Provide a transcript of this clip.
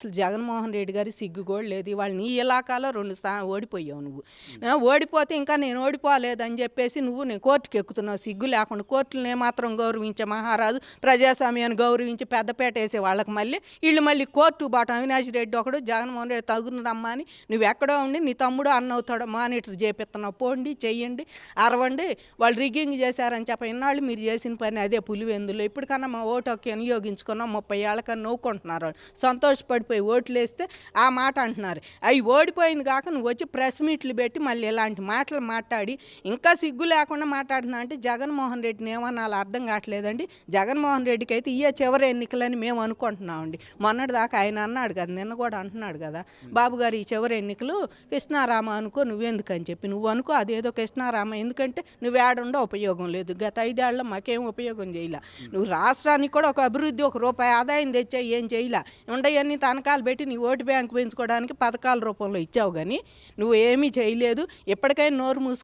అసలు జగన్మోహన్ రెడ్డి గారి సిగ్గు కూడా లేదు. ఇవాళ నీ ఇలాకాలో రెండు స్థా ఓడిపోయావు నువ్వు. ఓడిపోతే ఇంకా నేను ఓడిపోలేదని చెప్పేసి నువ్వు నేను కోర్టుకి ఎక్కుతున్నావు. సిగ్గు లేకుండా కోర్టులను ఏమాత్రం గౌరవించే మహారాజు ప్రజాస్వామ్యాన్ని గౌరవించి పెద్దపేట వేసే వాళ్ళకి మళ్ళీ వీళ్ళు మళ్ళీ కోర్టు బాట అవినాష్ రెడ్డి ఒకడు జగన్మోహన్ రెడ్డి తగునరమ్మా అని నువ్వు ఎక్కడో ఉండి నీ తమ్ముడు అన్న అవుతాడు మానిటర్ చేపిస్తున్నావు. పోండి చెయ్యండి అరవండి వాళ్ళు రిగ్గింగ్ చేశారని చెప్ప ఇన్నాళ్ళు మీరు చేసిన పని అదే పులివెందులో. ఇప్పటికన్నా మా ఓటు హక్కు వినియోగించుకున్నాం. ముప్పై ఏళ్ళకన్నా నవ్వుకుంటున్నారు వాళ్ళు. ఓడిపోయి ఓట్లు వేస్తే ఆ మాట అంటున్నారు. అవి ఓడిపోయింది కాక నువ్వు వచ్చి ప్రెస్ మీట్లు పెట్టి మళ్ళీ ఇలాంటి మాటలు మాట్లాడి ఇంకా సిగ్గు లేకుండా మాట్లాడుతున్నా అంటే జగన్మోహన్ రెడ్డిని ఏమన్నా అర్థం కావట్లేదండి. జగన్మోహన్ రెడ్డికి అయితే ఇయ్య చివరి ఎన్నికలని మేము అనుకుంటున్నామండి. మొన్నటి దాకా ఆయన అన్నాడు కదా నిన్న కూడా అంటున్నాడు కదా బాబు గారు ఈ చివరి ఎన్నికలు కృష్ణారామ అనుకో నువ్వెందుకు అని చెప్పి. నువ్వు అనుకో అదేదో కృష్ణారామ ఎందుకంటే నువ్వు ఏడుండో ఉపయోగం లేదు. గత ఐదేళ్ళలో మాకేం ఉపయోగం చేయలే. నువ్వు రాష్ట్రానికి కూడా ఒక అభివృద్ధి ఒక రూపాయి ఆదాయం తెచ్చా ఏం చేయలే. ఉండయన్ని తనఖాలు పెట్టి నీ ఓటు బ్యాంకు పెంచుకోవడానికి పథకాల రూపంలో ఇచ్చావు కానీ నువ్వు ఏమీ చేయలేదు. ఎప్పటికైనా నోరు మూసుకు